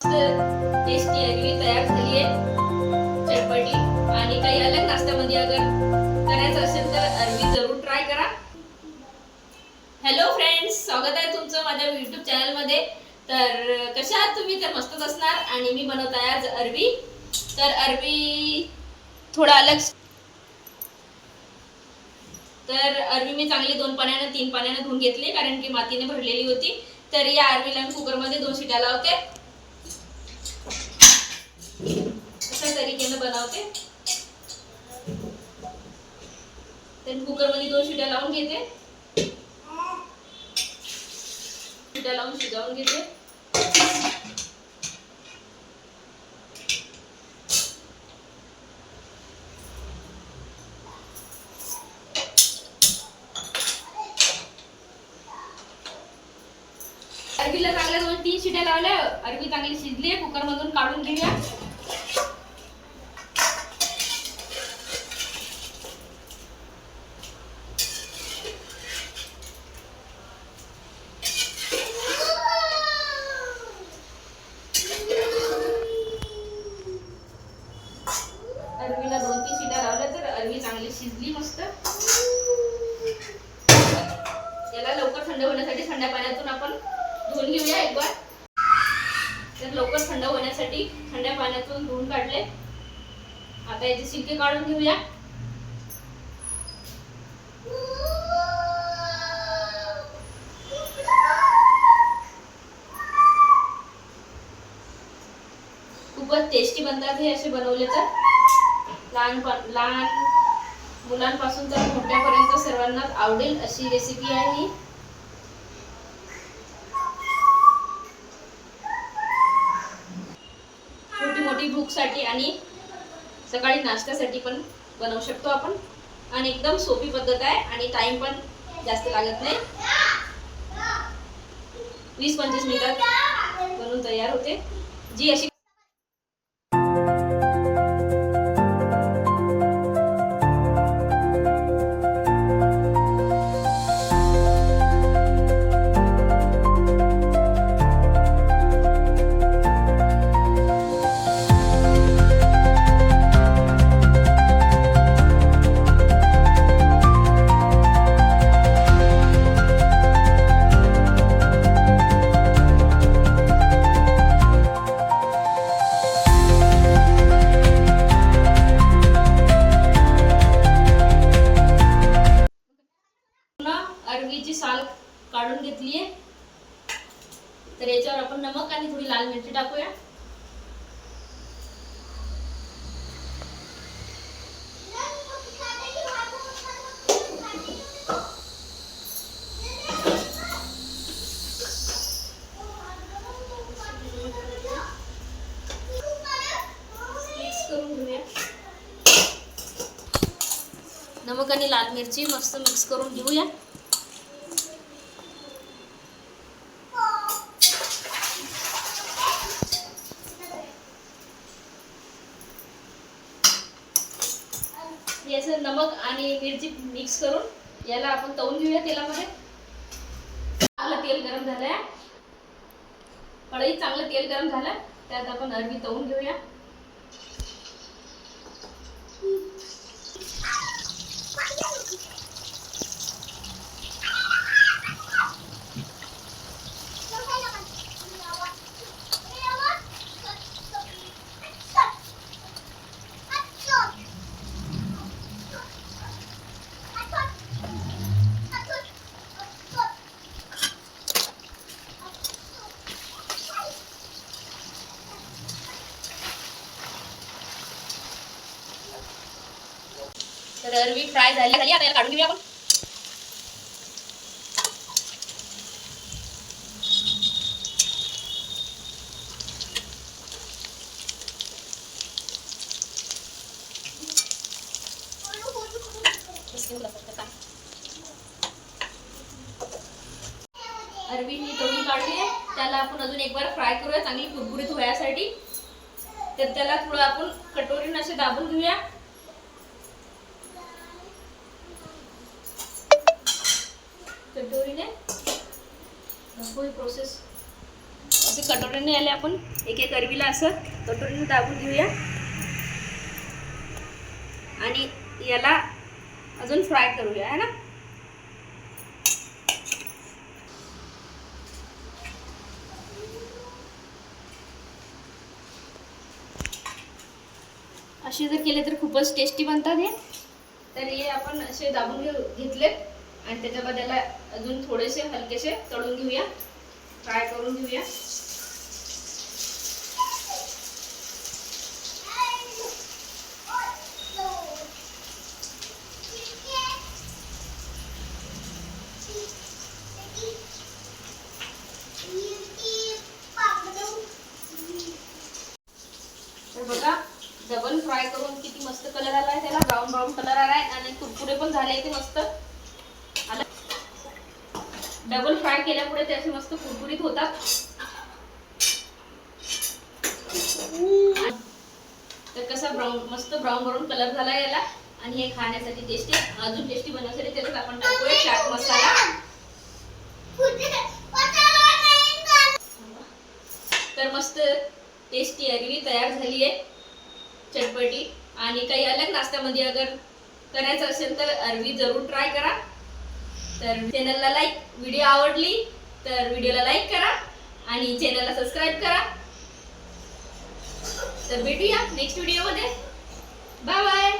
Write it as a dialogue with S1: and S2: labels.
S1: Tasty अगदी तयार झाली आहे. चटपटी. आणि काही अलग नाश्त्यामध्ये अगर करायचं असेल तर अरवी जरूर ट्राय करा. हॅलो फ्रेंड्स स्वागत आहे तुमचं माझ्या युट्यूब चॅनलमध्ये तर कशा आहात तुम्ही? तर मस्तच असणार. आणि मी बनवत आहे आज अरवी. तर अरवी थोडा अलग तर अरवी मी चांगली दोन पाण्यानं तीन पाण्यानं धुवून घेतली कारण की मातीने भरलेली होती. तर या अरवीला मी कुकरमध्ये दोन शिट्या लावते. अशा तरीकेनं बनवते. तर कुकरमध्ये दोन शिट्या लावून घेते. शिट्या लावून शिजवून घेते. अरबीला चांगल्या दोन तीन शिट्या लावल्या. अरबी चांगली शिजली आहे. कुकर मधून काढून घेऊया अरवीला दोन तीन शिट्या लावल्या तर अरवी चांगली शिजली मस्त याला लवकर थंड होण्यासाठी थंड पाण्यातून आपण धुवून घेऊया एक बार तर लवकर थंड होण्यासाठी थंड पाण्यातून धुवून काढले. आता याचे शिक्के काढून घेऊया. खूपच टेस्टी बनतात हे असे बनवले तर. लहान लहान मुलांपासून तर मोठ्यापर्यंत सर्वांनाच आवडेल अशी रेसिपी आहे ही. आणि सकाळी नाश्त्यासाठी पण बनवू शकतो आपण. आणि एकदम सोपी पद्धत आहे आणि टाइम पण जास्त लागत नाही. वीस पंचवीस मिनिटात बनवून तयार होते. जी अशी अरवीची साल काढून घेतली नमक थोडी लाल मिरची टाकूया. नमक लाल मिरची मस्त मिक्स घेऊया. याचं नमक आणि मिरची मिक्स करून याला आपण तळून घेऊया तेलामध्ये. चांगलं तेल गरम झालंय. कढईत चांगलं तेल गरम झालं त्यात आपण अरबी तळून घेऊया. तर अरवी फ्राय झाली. झाली आता याला काढून घेऊया आपण. अरवी तळून काढली. त्याला आपण अजून एक बार फ्राय करूया चांगली कुरकुरीत होण्यासाठी. तर त्याला थोडं आपण कटोरीनं असे दाबून घेऊया. कटोरीने फुल प्रोसेस असे कटोरीने आले आपण एक एक अरवीला असं कटोरीने दाबून घेऊया. आणि याला अजून फ्राय करूया है ना? असे जर केले तर खूपच टेस्टी बनतात हे. तर हे आपण असे दाबून घेऊ घेतले आणि त्याच्यामध्ये याला अजून थोडेसे हलकेसे तळून घेऊया. फ्राय करून घेऊया. तर बघा डबल फ्राय करून किती मस्त कलर आला आहे त्याला. ब्राऊन ब्राऊन कलर आला आहे आणि कुरकुरे पण झाले ते मस्त. डबल फ्राय केल्यामुळे ते असे मस्त कुरकुरीत होतात. तर कसा ब्राऊन मस्त ब्राऊन ब्राऊन कलर झाला याला. आणि हे खाण्यासाठी टेस्टी अजून टेस्टी बनवण्यासाठी त्याच्यात आपण टाकूया चाट मसाला. तर मस्त टेस्टी अरवी तयार झाली आहे चटपटी. आणि काही अलग नाश्त्यामध्ये अगर करायचं असेल तर अरवी जरूर ट्राय करा. तर चॅनलला लाईक व्हिडिओ आवडली तर व्हिडिओला लाईक करा आणि चॅनलला सबस्क्राईब करा. तर भेटूया नेक्स्ट व्हिडिओमध्ये बाय बाय